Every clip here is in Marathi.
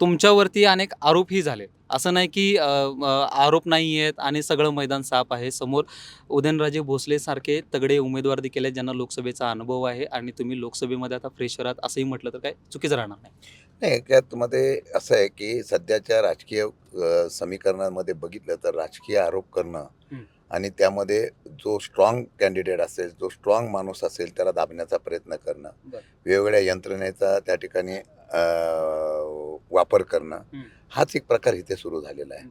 तुमच्यावरती अनेक आरोपही झाले असं नाही की अ, अ, आरोप नाही आहेत आणि सगळं मैदान साफ आहे समोर उदयनराजे भोसले सारखे तगडे उमेदवार देखील आहेत ज्यांना लोकसभेचा अनुभव आहे आणि तुम्ही लोकसभेमध्ये आता फ्रेश आहात असंही म्हटलं तर काय चुकीचं राहणार नाही नाही त्यामध्ये असं आहे की सध्याच्या राजकीय अ, समीकरणामध्ये बघितलं तर राजकीय आरोप करणं हं. आणि त्यामध्ये जो स्ट्रॉंग कॅन्डिडेट असेल जो स्ट्रॉंग माणूस असेल त्याला दाबण्याचा प्रयत्न करणं बरं. वेगवेगळ्या यंत्रणेचा त्या ठिकाणी अ, वापर करणं. हाच एक प्रकार इथे सुरू झालेला आहे.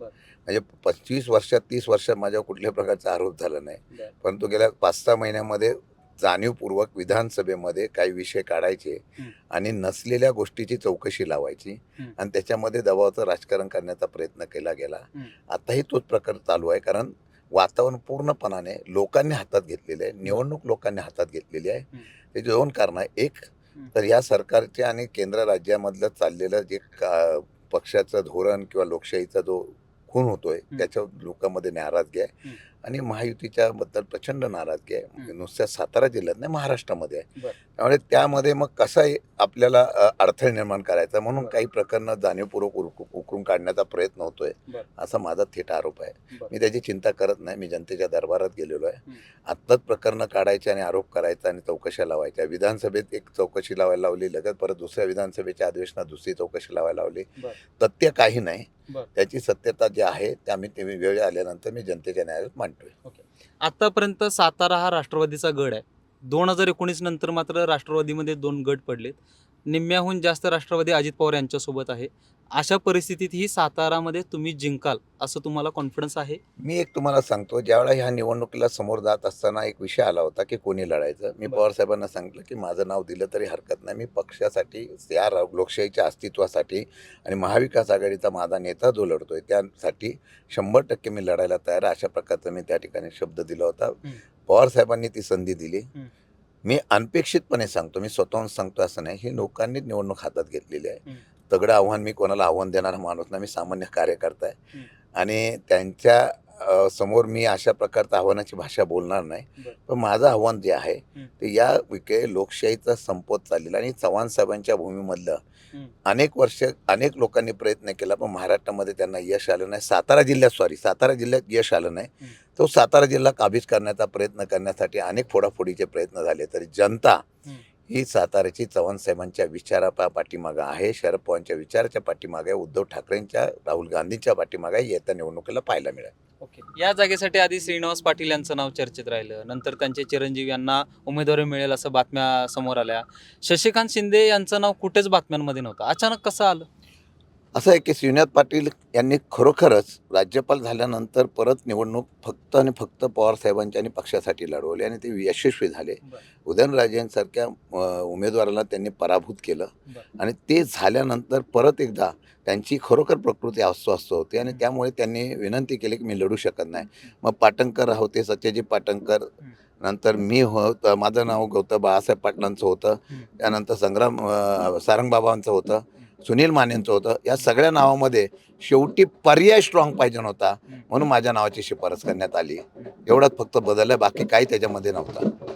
म्हणजे पंचवीस वर्षात तीस वर्षात माझ्यावर कुठल्याही प्रकारचा आरोप झाला नाही. परंतु गेल्या पाच सहा महिन्यामध्ये जाणीवपूर्वक विधानसभेमध्ये काही विषय काढायचे. आणि नसलेल्या गोष्टीची चौकशी लावायची. आणि त्याच्यामध्ये दबावाचं राजकारण करण्याचा प्रयत्न केला गेला. आताही तोच प्रकार चालू आहे कारण वातावरण पूर्णपणाने लोकांनी हातात घेतलेले आहे निवडणूक लोकांनी हातात घेतलेली आहे. त्याची दोन कारणं. एक. तर या सरकारचे आणि केंद्र राज्यामधलं चाललेलं जे का पक्षाचं धोरण किंवा लोकशाहीचा जो खून होतोय. त्याच्यावर लोकांमध्ये नाराजगी आहे. आणि महायुतीच्या बद्दल प्रचंड नाराजगी आहे हं. नुसत्या सातारा जिल्ह्यात नाही महाराष्ट्रामध्ये आहे. त्यामुळे त्यामध्ये मग कसा आपल्याला अडथळे निर्माण करायचा म्हणून. काही प्रकरणं जाणीवपूर्वक उकरून काढण्याचा प्रयत्न होतोय. असा माझा थेट आरोप आहे. मी त्याची चिंता करत नाही मी जनतेच्या दरबारात गेलेलो आहे. आत्ताच प्रकरणं काढायचे आणि आरोप करायचा आणि चौकशा लावायच्या विधानसभेत एक चौकशी लावायला लावली लगेच परत दुसऱ्या विधानसभेच्या अधिवेशनात दुसरी चौकशी लावायला लावली. तथ्य काही नाही. त्याची सत्यता जी आहे त्या मी ते वेळ आल्यानंतर मी जनतेच्या न्यायालयात मांडतोय आतापर्यंत सातारा हा राष्ट्रवादीचा गड आहे. दोन हजार एकोणीस नंतर मात्र राष्ट्रवादीमध्ये दोन गट पडलेत. निम्म्याहून जास्त राष्ट्रवादी अजित पवार यांच्यासोबत आहे. अशा परिस्थितीत ही सातारामध्ये तुम्ही जिंकाल असं तुम्हाला कॉन्फिडन्स आहे मी एक तुम्हाला सांगतो ज्यावेळेला ह्या निवडणुकीला समोर जात असताना एक विषय आला होता की कोणी लढायचं मी बरं. पवार साहेबांना सांगितलं की माझं नाव दिलं तरी हरकत नाही मी पक्षासाठी या लोकशाहीच्या अस्तित्वासाठी आणि महाविकास आघाडीचा माझा नेता जो लढतोय त्यासाठी शंभर टक्के मी लढायला तयार अशा प्रकारचा मी त्या ठिकाणी शब्द दिला होता हं. पवार साहेबांनी ती संधी दिली. मी अनपेक्षितपणे सांगतो मी स्वतःहून सांगतो असं नाही ही लोकांनी निवडणूक हातात घेतलेली आहे. तगडं आव्हान मी कोणाला आव्हान देणारा माणूस नाही मी सामान्य कार्यकर्ता आहे. आणि त्यांच्यासमोर मी अशा प्रकारच्या आव्हानाची भाषा बोलणार नाही. पण माझं आव्हान जे आहे. ते या विके लोकशाहीचा संपत चाललेला आणि चव्हाण साहेबांच्या भूमीमधलं. अनेक वर्ष अनेक लोकांनी प्रयत्न केला पण महाराष्ट्रामध्ये त्यांना यश आलं नाही सातारा जिल्ह्यात सॉरी सातारा जिल्ह्यात यश आलं नाही. तो सातारा जिल्हा काबीज करण्याचा प्रयत्न करण्यासाठी अनेक फोडाफोडीचे प्रयत्न झाले तरी जनता ही साताऱ्याची चव्हाण साहेबांच्या विचारा पाठीमागं आहे. शरद पवारांच्या विचाराच्या पाठीमागे उद्धव ठाकरेंच्या राहुल गांधींच्या पाठीमागे येत्या निवडणुकीला पाहायला मिळेल. ओके. या जागेसाठी आधी श्रीनिवास पाटील यांचं नाव चर्चेत राहिलं. नंतर त्यांचे चिरंजीव यांना उमेदवारी मिळेल असं बातम्या समोर आल्या. शशिकांत शिंदे यांचं नाव कुठेच बातम्यांमध्ये नव्हतं. अचानक कसं आलं? असं आहे की श्रीनाथ पाटील यांनी खरोखरच राज्यपाल झाल्यानंतर परत निवडणूक फक्त आणि फक्त पवार साहेबांच्या आणि पक्षासाठी लढवली आणि ते यशस्वी झाले. उदयनराजेंसारख्या उमेदवाराला त्यांनी पराभूत केलं. आणि ते झाल्यानंतर परत एकदा त्यांची खरोखर प्रकृती अस्वस्थ होती आणि त्यामुळे त्यांनी विनंती केली की मी लढू शकत नाही. मग पाटणकर होते सत्यजित पाटणकर नंतर मी होत माझं नाव गौतम बाळासाहेब पाटलांचं होतं. त्यानंतर संग्राम सारंगबाबांचं होतं. सुनील मानेंचं होतं. या सगळ्या नावामध्ये शेवटी पर्याय स्ट्रॉंग पाहिजे होता म्हणून माझ्या नावाची शिफारस करण्यात आली. एवढाच फक्त बदल आहे बाकी काही त्याच्यामध्ये नव्हता.